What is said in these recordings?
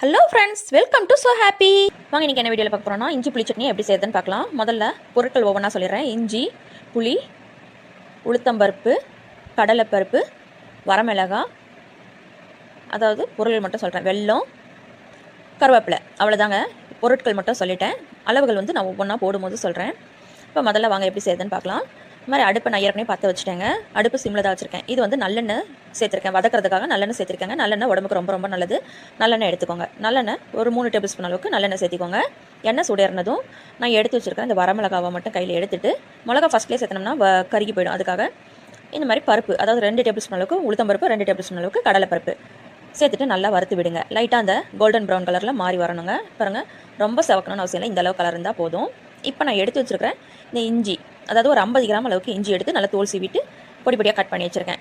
Hello friends welcome to so happy வாங்க இன்றைக்கி என்ன வீடியோவில் பார்க்க போகிறோம்னா இஞ்சி புளி சட்னி எப்படி செய்யுதுன்னு பார்க்கலாம். முதல்ல பொருட்கள் ஒவ்வொன்றா சொல்லிடுறேன். இஞ்சி புளி உளுத்தம்பருப்பு கடலைப்பருப்பு வரமிளகாய் அதாவது பொருள் மட்டும் சொல்கிறேன் வெல்லம் கருவேப்பிலை. அவ்வளோதாங்க பொருட்கள் மட்டும் சொல்லிட்டேன். அளவுகள் வந்து நான் ஒவ்வொன்றா போடும்போது சொல்கிறேன் இப்போ முதல்ல வாங்க எப்படி செய்யுதுன்னு பார்க்கலாம். இந்த மாதிரி அடுப்பை நான் ஏற்கனவே பற்ற வச்சுட்டேங்க. அடுப்பு சிம்மில் தான் வச்சுருக்கேன். இது வந்து நல்லெண்ணெய் சேர்த்துருக்கேன். வதக்கிறதுக்காக நல்லெண்ணெய் சேர்த்துருக்கேங்க. நல்லெண்ணெய் உடம்புக்கு ரொம்ப ரொம்ப நல்லது. நல்லெண்ணெய் எடுத்துக்கோங்க. நல்லெண்ணெய் ஒரு மூணு டேபிள் ஸ்பூன் அளவுக்கு நல்லெண்ணெய் சேர்த்திக்கோங்க. எண்ணெய் சுடேறினதும் நான் எடுத்து வச்சுருக்கேன். இந்த வரமிளகாவை மட்டும் கையில் எடுத்துட்டு மிளகா ஃபஸ்ட்லேயே சேர்த்தனோம்னா கருகி போயிடும். அதுக்காக இந்த மாதிரி பருப்பு அதாவது ரெண்டு டேபிள் ஸ்பூன் அளவுக்கு உளுத்தம் பருப்பு ரெண்டு டேபிள் ஸ்பூன் அளவுக்கு கடலைப்பருப்பு சேர்த்துட்டு நல்லா வறுத்து விடுங்க. லைட்டாக அந்த கோல்டன் ப்ரௌன் கலரில் மாறி வரணுங்க. பாருங்கள் ரொம்ப செவக்கணும்னு அவசியம் இல்லை. இந்த அளவு கலர் இருந்தால் போதும். இப்போ நான் எடுத்து வச்சுருக்கிறேன் இந்த இஞ்சி. அதாவது ஒரு ஐம்பது கிராம் அளவுக்கு இஞ்சி எடுத்து நல்லா தோல் சீவிட்டு பொடி பொடியாக கட் பண்ணி வச்சுருக்கேன்.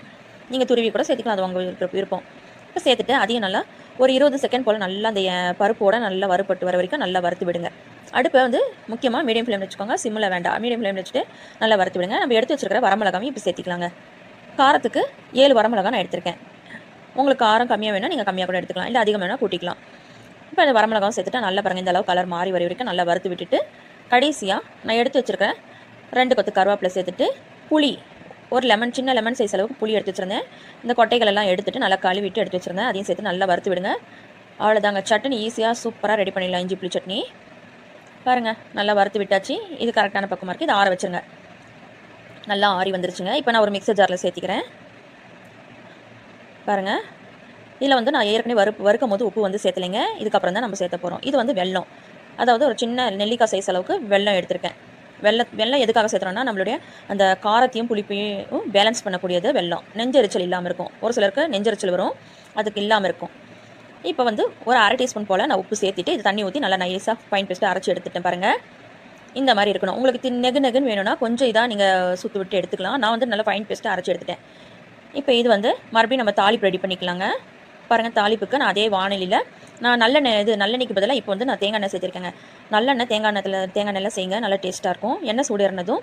நீங்கள் துருவி கூட சேர்த்துக்கலாம் அது உங்கள் விருப்ப- விருப்பம். இப்போ சேர்த்துட்டு அதையும் நல்லா ஒரு இருபது செகண்ட் போல் நல்லா அந்த பருப்போட நல்லா வறுபட்டு வர வரைக்கும் நல்லா வறுத்து விடுங்க. அடுப்பை வந்து முக்கியமாக மீடியம் ஃப்ளேம் வச்சுக்கோங்க. சிம்மில் வேண்டாம். மீடியம் ஃப்ளேம் வச்சுட்டு நல்லா வறுத்து விடுங்க. நம்ம எடுத்து வச்சுருக்கிற வரமிளகாவையும் இப்போ சேர்த்திக்கலாங்க. காரத்துக்கு ஏழு வரமிளகா நான் எடுத்திருக்கேன். உங்களுக்கு காரம் கம்மியாக வேணால் நீங்கள் கம்மியாக கூட எடுத்துக்கலாம். இல்லை அதிகம் வேணால் கூட்டிக்கலாம். இப்போ இந்த வரமிளகாவும் சேர்த்துட்டா நல்லா பாருங்க. இந்த அளவு கலர் மாறி வர வரைக்கும் நல்லா வறுத்து விட்டுட்டு கடைசியாக நான் எடுத்து வச்சிருக்கேன் ரெண்டு கொத்து கருவேப்பிலை சேர்த்துட்டு புளி ஒரு லெமன் சின்ன லெமன் சைஸ் அளவுக்கு புளி எடுத்து வச்சிருந்தேன். இந்த கொட்டைகள் எல்லாம் எடுத்துட்டு நல்லா கழுவிட்டு எடுத்து வச்சிருந்தேன். அதையும் சேர்த்து நல்லா வறுத்து விடுங்க. அவ்வளோதாங்க சட்னி ஈஸியாக சூப்பராக ரெடி பண்ணிடலாம் இஞ்சி புளி சட்னி. பாருங்கள் நல்லா வறுத்து விட்டாச்சு. இது கரெக்டான பக்கமாக இருக்குது இதை ஆற வச்சிருங்க. நல்லா ஆறி வந்துருச்சுங்க. இப்போ நான் ஒரு மிக்சர் ஜாரில் சேர்த்திக்கிறேன். பாருங்கள் இதில் வந்து நான் ஏற்கனவே வறுப்பு வறுக்கும் போது உப்பு வந்து சேர்த்துலைங்க. இதுக்கப்புறம் தான் நம்ம சேர்த்த போகிறோம் இது வந்து வெல்லம். அதாவது ஒரு சின்ன நெல்லிக்காய் சைஸ் அளவுக்கு வெல்லம் எடுத்திருக்கேன். வெள்ளம் வெல்லம் எதுக்காக சேர்த்துறோம்னா நம்மளுடைய அந்த காரத்தையும் புளிப்பையும் பேலன்ஸ் பண்ணக்கூடியது வெல்லம் நெஞ்செரிச்சல் இல்லாமல் இருக்கும். ஒரு சிலருக்கு நெஞ்செரிச்சல் வரும். அதுக்கு இல்லாமல் இருக்கும். இப்போ வந்து ஒரு அரை டீஸ்பூன் போல் நான் உப்பு சேர்த்துட்டு இது தண்ணி ஊற்றி நல்லா நைஸாக ஃபைன் பேஸ்ட்டு அரைச்சி எடுத்துட்டேன் பாருங்கள் இந்த மாதிரி இருக்கணும். உங்களுக்கு தி- நெகு நெகுன்னு வேணும்னா கொஞ்சம் இதாக நீங்கள் சுற்று விட்டு எடுத்துக்கலாம். நான் வந்து நல்லா ஃபைன் பேஸ்ட்டு அரைச்சி எடுத்துட்டேன். இப்போ இது வந்து மறுபடியும் நம்ம தாளிப்பு ரெடி பண்ணிக்கலாங்க. பாருங்கள் தாளிப்புக்கு நான் அதே வானிலையில் நான் நல்லெண்ணெய் இது நல்லெண்ணெய்க்கு பதிலாக இப்போ வந்து நான் தேங்காய் எண்ணெய் சேர்த்துருக்கேங்க. நல்லெண்ணெய் தேங்காய் எண்ணெயில் தேங்காய் எண்ணெயில் செய்யுங்க நல்லா டேஸ்ட்டாக இருக்கும். எண்ணெய் சூடிறனதும்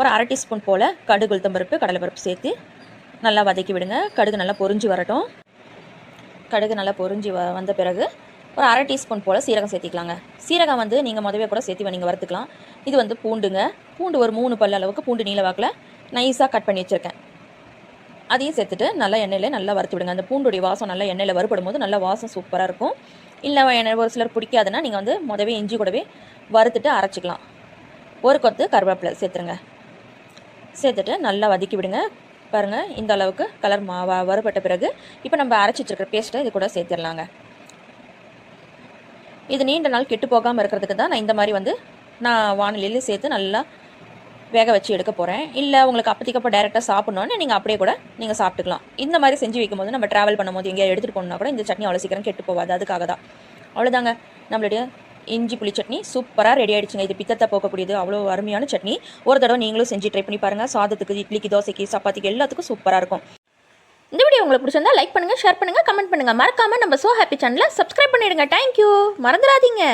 ஒரு அரை டீஸ்பூன் போல் கடுகு உளுத்தம்பருப்பு கடலைப்பருப்பு சேர்த்து நல்லா வதக்கி விடுங்க. கடுகு நல்லா பொரிஞ்சு வரட்டும். கடுகு நல்லா பொரிஞ்சு வ வந்த பிறகு ஒரு அரை டீஸ்பூன் போல் சீரகம் சேர்த்திக்கலாங்க. சீரகம் வந்து நீங்கள் முதவே கூட சேர்த்து நீங்கள் வறுத்துக்கலாம். இது வந்து பூண்டுங்க. பூண்டு ஒரு மூணு பல்ல அளவுக்கு பூண்டு நீல வாக்கில் நைஸாக கட் பண்ணி வச்சுருக்கேன். அதையும் சேர்த்துட்டு நல்லா எண்ணெயில் நல்லா வறுத்து விடுங்க. அந்த பூண்டுடைய வாசம் நல்லா எண்ணெயில் வறுபடும் போது நல்லா வாசம் சூப்பராக இருக்கும். இல்லை எண்ணெய் ஒரு சிலர் பிடிக்காதுன்னா நீங்கள் வந்து முதவே இஞ்சி கூடவே வறுத்துட்டு அரைச்சிக்கலாம். ஒரு கொத்து கருவேப்பிலை சேர்த்துருங்க. சேர்த்துட்டு நல்லா வதக்கி விடுங்க. பாருங்கள் இந்த அளவுக்கு கலர் மா வ- வறுபட்ட பிறகு இப்போ நம்ம அரைச்சி வச்சுருக்கிற பேஸ்ட்டை இது கூட சேர்த்துடலாங்க. இது நீண்ட நாள் கெட்டு போகாமல் இருக்கிறதுக்கு தான் நான் இந்த மாதிரி வந்து நான் வானிலையில சேர்த்து நல்லா வேக வச்சு எடுக்க போகிறேன் இல்லை உங்களுக்கு அப்பத்திக்கப்போ டேரெக்டாக சாப்பிட்ணுன்னு நீங்கள் அப்படியே கூட நீங்கள் சாப்பிட்டுக்கலாம். இந்த மாதிரி செஞ்சு வைக்கும்போது நம்ம ட்ராவல் பண்ணும்போது எங்கேயா எடுத்துகிட்டு போகணுன்னா கூட இந்த சட்னி அவ்வளோ சீக்கிரம் கெட்டு போகாது. அதுக்காக தான். அவ்வளோதாங்க நம்மளுடைய இஞ்சி புளி சட்னி சூப்பராக ரெடி ஆகிடுச்சுங்க இது பித்தத்தை போக்கக்கூடியது. அவ்வளோ அருமையான சட்னி. ஒரு தடவை நீங்களும் செஞ்சு ட்ரை பண்ணி பாருங்கள் சாதத்துக்கு இட்லிக்கு தோசைக்கு சப்பாத்திக்கு எல்லாத்துக்கும் சூப்பராக இருக்கும். இந்த வீடியோ உங்களுக்கு பிடிச்சிருந்தா லைக் பண்ணுங்கள் ஷேர் பண்ணுங்கள் கமெண்ட் பண்ணுங்கள் மறக்காமல் நம்ம சோ ஹாப்பி சேனலை சப்ஸ்கிரைப் பண்ணிடுங்க. தேங்க்யூ மறந்துடாதீங்க.